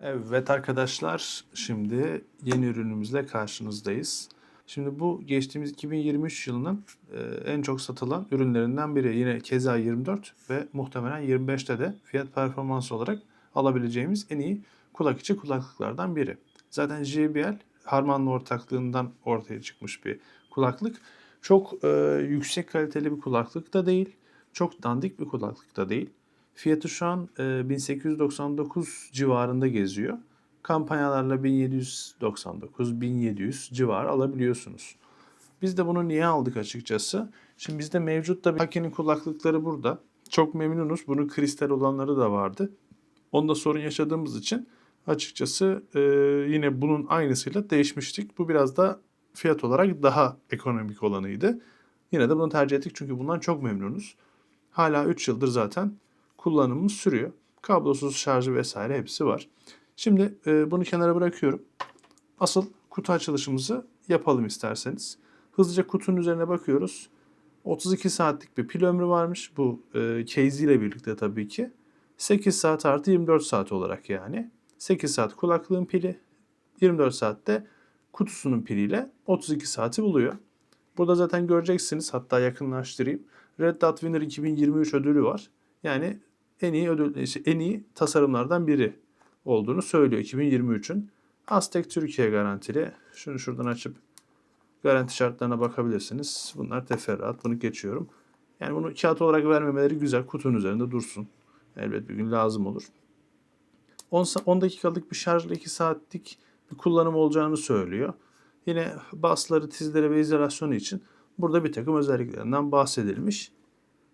Evet arkadaşlar, şimdi yeni ürünümüzle karşınızdayız. Şimdi bu geçtiğimiz 2023 yılının e, en çok satılan ürünlerinden biri. Yine keza 24 ve muhtemelen 25'te de fiyat performans olarak alabileceğimiz en iyi kulak içi kulaklıklardan biri. Zaten JBL Harman'la ortaklığından ortaya çıkmış bir kulaklık. Çok e, yüksek kaliteli bir kulaklık da değil, çok dandik bir kulaklık da değil. Fiyatı şu an e, 1899 civarında geziyor. Kampanyalarla 1799, 1700 civarı alabiliyorsunuz. Biz de bunu niye aldık açıkçası? Şimdi bizde mevcut da bir Haki'nin kulaklıkları burada. Çok memnunuz. Bunun kristal olanları da vardı. Onda sorun yaşadığımız için açıkçası e, yine bunun aynısıyla değişmiştik. Bu biraz da fiyat olarak daha ekonomik olanıydı. Yine de bunu tercih ettik çünkü bundan çok memnunuz. Hala 3 yıldır zaten kullanımımız sürüyor. Kablosuz şarjı vesaire hepsi var. Şimdi e, bunu kenara bırakıyorum. Asıl kutu açılışımızı yapalım isterseniz. Hızlıca kutunun üzerine bakıyoruz. 32 saatlik bir pil ömrü varmış. Bu e, case ile birlikte tabii ki. 8 saat artı 24 saat olarak yani. 8 saat kulaklığın pili, 24 saatte kutusunun piliyle 32 saati buluyor. Burada zaten göreceksiniz hatta yakınlaştırayım. Red Dot Winner 2023 ödülü var. Yani en iyi ödül işte en iyi tasarımlardan biri olduğunu söylüyor 2023'ün. Aztek Türkiye garantili. Şunu şuradan açıp garanti şartlarına bakabilirsiniz. Bunlar teferruat. Bunu geçiyorum. Yani bunu kağıt olarak vermemeleri güzel. Kutunun üzerinde dursun. Elbet bir gün lazım olur. 10, 10 dakikalık bir şarjla 2 saatlik bir kullanım olacağını söylüyor. Yine basları, tizleri ve izolasyonu için burada bir takım özelliklerinden bahsedilmiş.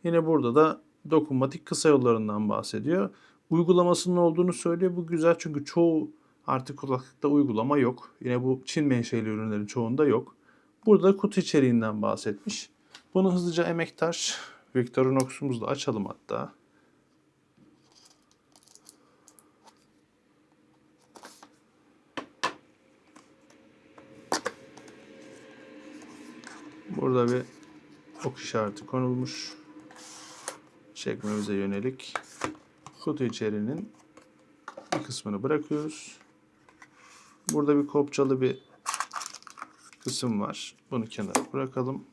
Yine burada da dokunmatik kısa yollarından bahsediyor. Uygulamasının olduğunu söylüyor. Bu güzel çünkü çoğu artık kulaklıkta uygulama yok. Yine bu Çin menşeli ürünlerin çoğunda yok. Burada kutu içeriğinden bahsetmiş. Bunu hızlıca emektar Victorinox'umuzla açalım hatta. Burada bir ok işareti konulmuş. Çekmemize yönelik kutu içeriğinin bir kısmını bırakıyoruz. Burada bir kopçalı bir kısım var. Bunu kenara bırakalım.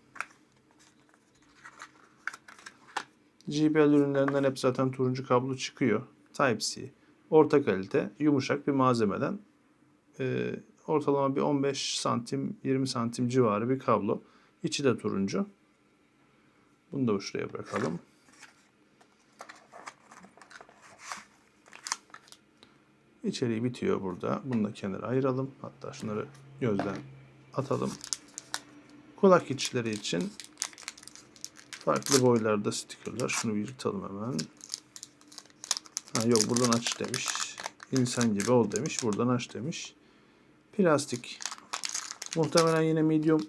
JBL ürünlerinden hep zaten turuncu kablo çıkıyor. Type-C. Orta kalite, yumuşak bir malzemeden e, ortalama bir 15 santim, 20 santim civarı bir kablo. İçi de turuncu. Bunu da şuraya bırakalım. İçeriği bitiyor burada. Bunu da kenara ayıralım. Hatta şunları gözden atalım. Kulak içleri için farklı boylarda stikerler. Şunu bir yırtalım hemen. Ha, yok buradan aç demiş. İnsan gibi ol demiş. Buradan aç demiş. Plastik. Muhtemelen yine medium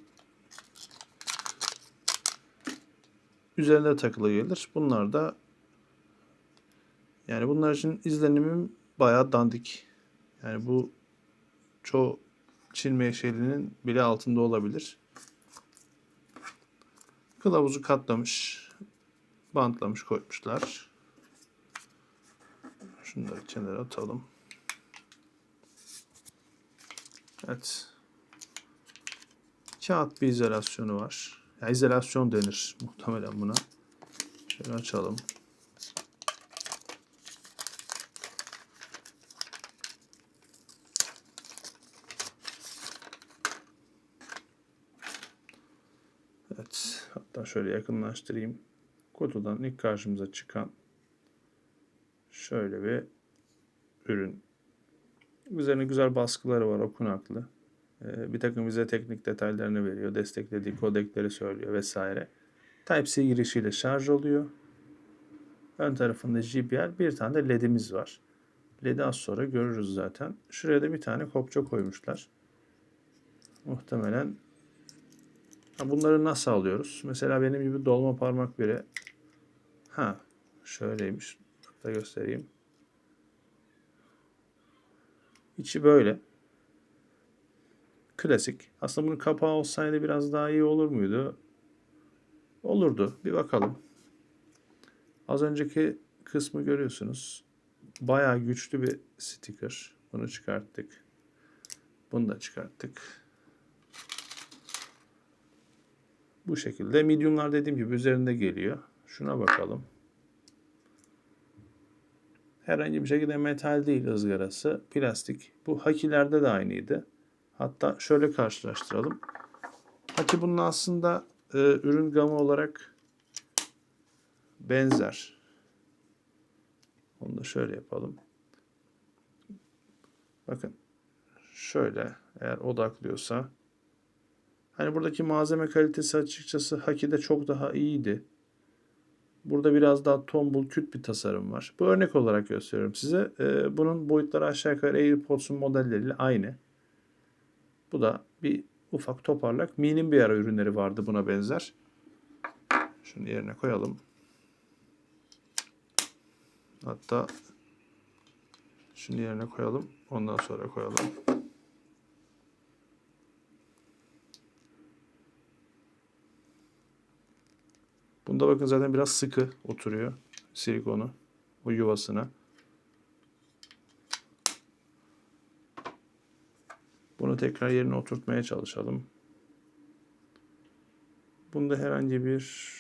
üzerinde takılı gelir. Bunlar da yani bunlar için izlenimim bayağı dandik. Yani bu çoğu Çin menşelinin bile altında olabilir. Kılavuzu katlamış, bantlamış koymuşlar. Şunları kenara atalım. Evet. Kağıt bir izolasyonu var. Ya izolasyon denir muhtemelen buna. Şöyle açalım. Evet. Hatta şöyle yakınlaştırayım. Kutudan ilk karşımıza çıkan şöyle bir ürün. Üzerine güzel baskıları var okunaklı. Ee, bir takım bize teknik detaylarını veriyor. Desteklediği kodekleri söylüyor vesaire. Type-C girişiyle şarj oluyor. Ön tarafında JBL bir tane de LED'imiz var. LED'i az sonra görürüz zaten. Şuraya da bir tane kopça koymuşlar. Muhtemelen bunları nasıl alıyoruz? Mesela benim gibi dolma parmak biri. Ha, şöyleymiş. Hatta göstereyim. İçi böyle. Klasik. Aslında bunun kapağı olsaydı biraz daha iyi olur muydu? Olurdu. Bir bakalım. Az önceki kısmı görüyorsunuz. Bayağı güçlü bir sticker. Bunu çıkarttık. Bunu da çıkarttık. Bu şekilde mediumlar dediğim gibi üzerinde geliyor. Şuna bakalım. Herhangi bir şekilde metal değil ızgarası. Plastik. Bu hakilerde de aynıydı. Hatta şöyle karşılaştıralım. Haki bunun aslında e, ürün gamı olarak benzer. Onu da şöyle yapalım. Bakın şöyle eğer odaklıyorsa hani buradaki malzeme kalitesi açıkçası Haki'de çok daha iyiydi. Burada biraz daha tombul, küt bir tasarım var. Bu örnek olarak gösteriyorum size. Ee, bunun boyutları aşağı yukarı AirPods'un modelleriyle aynı. Bu da bir ufak toparlak. Mi'nin bir ara ürünleri vardı buna benzer. Şunu yerine koyalım. Hatta şunu yerine koyalım. Ondan sonra koyalım. Bunda bakın zaten biraz sıkı oturuyor silikonu o yuvasına. Bunu tekrar yerine oturtmaya çalışalım. Bunda herhangi bir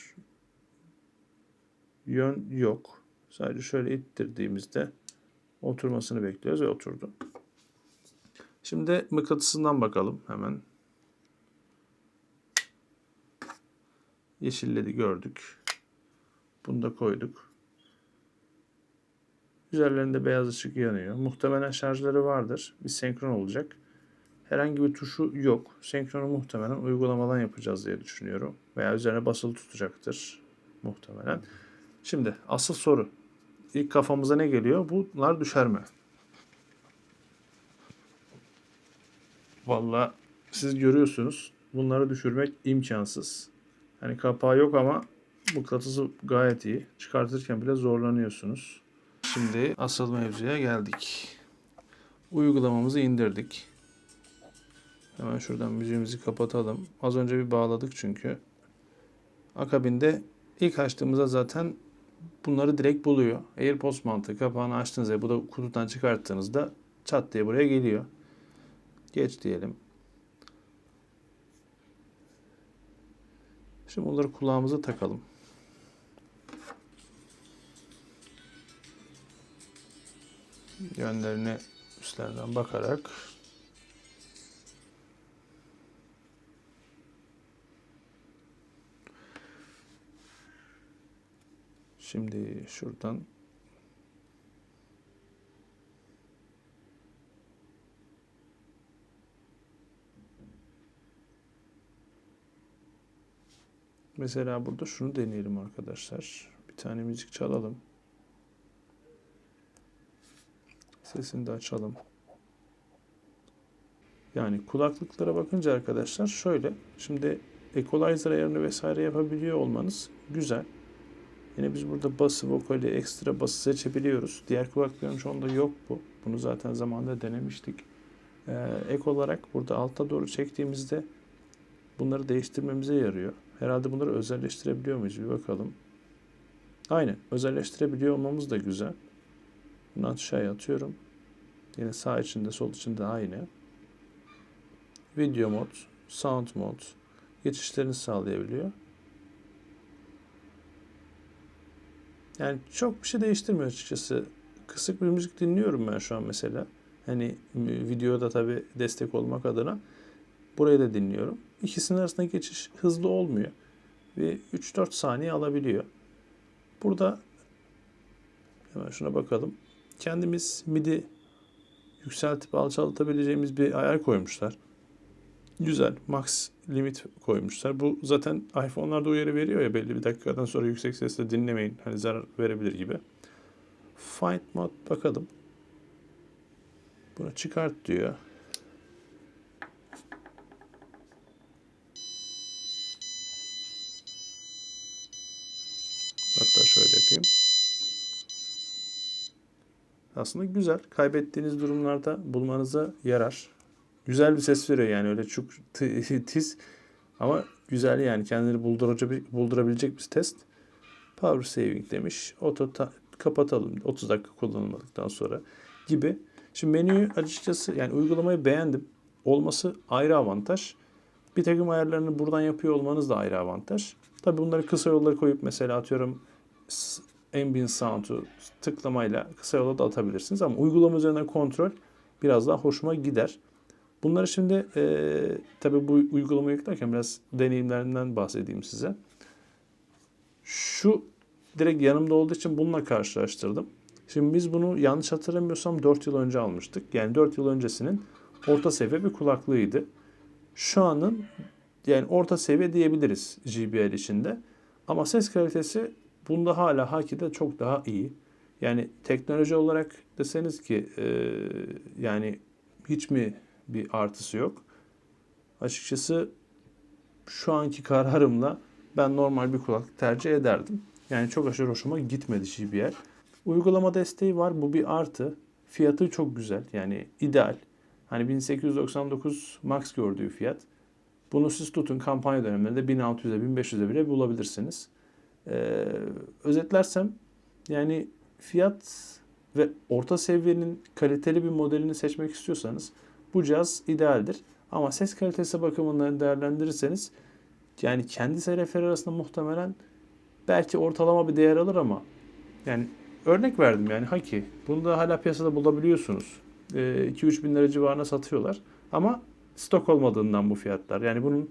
yön yok. Sadece şöyle ittirdiğimizde oturmasını bekliyoruz ve oturdu. Şimdi mıknatısından bakalım hemen. Yeşilledi gördük. Bunu da koyduk. Üzerlerinde beyaz ışık yanıyor. Muhtemelen şarjları vardır. Bir senkron olacak. Herhangi bir tuşu yok. Senkronu muhtemelen uygulamadan yapacağız diye düşünüyorum. Veya üzerine basılı tutacaktır muhtemelen. Şimdi asıl soru. İlk kafamıza ne geliyor? Bunlar düşer mi? Vallahi siz görüyorsunuz. Bunları düşürmek imkansız. Hani kapağı yok ama mıknatısı gayet iyi. Çıkartırken bile zorlanıyorsunuz. Şimdi asıl mevzuya geldik. Uygulamamızı indirdik. Hemen şuradan müziğimizi kapatalım. Az önce bir bağladık çünkü. Akabinde ilk açtığımızda zaten bunları direkt buluyor. AirPods mantığı kapağını açtığınızda bu da kutudan çıkarttığınızda çat diye buraya geliyor. Geç diyelim. Şimdi bunları kulağımıza takalım. Yönlerine üstlerden bakarak Şimdi şuradan Mesela burada şunu deneyelim arkadaşlar. Bir tane müzik çalalım. Sesini de açalım. Yani kulaklıklara bakınca arkadaşlar şöyle. Şimdi equalizer ayarını vesaire yapabiliyor olmanız güzel. Yine biz burada bası, vokali, ekstra bası seçebiliyoruz. Diğer kulaklıkların çoğunda yok bu. Bunu zaten zamanında denemiştik. Ee, ek olarak burada alta doğru çektiğimizde bunları değiştirmemize yarıyor. Herhalde bunları özelleştirebiliyor muyuz? Bir bakalım. Aynen. Özelleştirebiliyor olmamız da güzel. Bunu aşağıya atıyorum. Yine sağ içinde, sol içinde aynı. Video mod, sound mod geçişlerini sağlayabiliyor. Yani çok bir şey değiştirmiyor açıkçası. Kısık bir müzik dinliyorum ben şu an mesela. Hani videoda tabi destek olmak adına. Burayı da dinliyorum. İkisinin arasında geçiş hızlı olmuyor. Ve 3-4 saniye alabiliyor. Burada hemen şuna bakalım. Kendimiz MIDI yükseltip alçaltabileceğimiz bir ayar koymuşlar. Güzel. Max limit koymuşlar. Bu zaten iPhone'larda uyarı veriyor ya belli bir dakikadan sonra yüksek sesle dinlemeyin. Hani zarar verebilir gibi. Find mod bakalım. Bunu çıkart diyor. Hatta şöyle yapayım. Aslında güzel. Kaybettiğiniz durumlarda bulmanıza yarar. Güzel bir ses veriyor yani öyle çok tiz ama güzel yani kendini buldurabilecek bir test. Power saving demiş. Auto kapatalım 30 dakika kullanılmadıktan sonra gibi Şimdi menüyü açıkçası yani uygulamayı beğendim. Olması ayrı avantaj. Bir takım ayarlarını buradan yapıyor olmanız da ayrı avantaj. Tabi bunları kısa yollara koyup mesela atıyorum ambient sound'u tıklamayla kısa yola da atabilirsiniz. Ama uygulama üzerinden kontrol biraz daha hoşuma gider. Bunları şimdi eee tabi bu uygulamayı yüklerken biraz deneyimlerinden bahsedeyim size. Şu direkt yanımda olduğu için bununla karşılaştırdım. Şimdi biz bunu yanlış hatırlamıyorsam 4 yıl önce almıştık. Yani 4 yıl öncesinin orta seviye bir kulaklığıydı. Şu anın yani orta seviye diyebiliriz JBL içinde. Ama ses kalitesi bunda hala Haki'de çok daha iyi. Yani teknoloji olarak deseniz ki e, yani hiç mi bir artısı yok? Açıkçası şu anki kararımla ben normal bir kulaklık tercih ederdim. Yani çok aşırı hoşuma gitmedi JBL. Uygulama desteği var. Bu bir artı. Fiyatı çok güzel. Yani ideal. Hani 1899 max gördüğü fiyat. Bunu siz tutun kampanya dönemlerinde 1600'e 1500'e bile bulabilirsiniz. Ee, özetlersem yani fiyat ve orta seviyenin kaliteli bir modelini seçmek istiyorsanız bu cihaz idealdir. Ama ses kalitesi bakımından değerlendirirseniz yani kendisi refer arasında muhtemelen belki ortalama bir değer alır ama yani örnek verdim yani Haki. Bunu da hala piyasada bulabiliyorsunuz. Ee, 2-3 bin lira civarına satıyorlar. Ama stok olmadığından bu fiyatlar. Yani bunun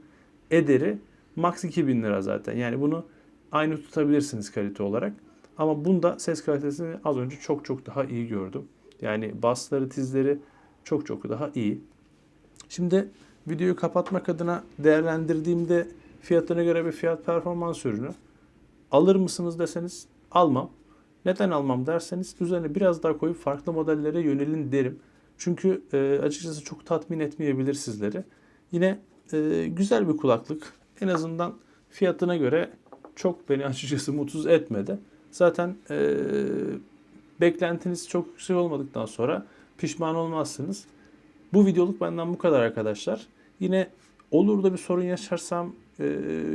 ederi max 2000 lira zaten. Yani bunu aynı tutabilirsiniz kalite olarak. Ama bunda ses kalitesini az önce çok çok daha iyi gördüm. Yani basları, tizleri çok çok daha iyi. Şimdi videoyu kapatmak adına değerlendirdiğimde fiyatına göre bir fiyat performans ürünü alır mısınız deseniz almam. Neden almam derseniz üzerine biraz daha koyup farklı modellere yönelin derim. Çünkü e, açıkçası çok tatmin etmeyebilir sizleri. Yine e, güzel bir kulaklık. En azından fiyatına göre çok beni açıkçası mutsuz etmedi. Zaten e, beklentiniz çok yüksek olmadıktan sonra pişman olmazsınız. Bu videoluk benden bu kadar arkadaşlar. Yine olur da bir sorun yaşarsam e,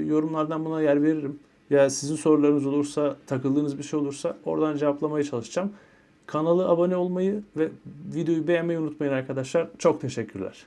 yorumlardan buna yer veririm. Ya sizin sorularınız olursa, takıldığınız bir şey olursa oradan cevaplamaya çalışacağım. Kanala abone olmayı ve videoyu beğenmeyi unutmayın arkadaşlar. Çok teşekkürler.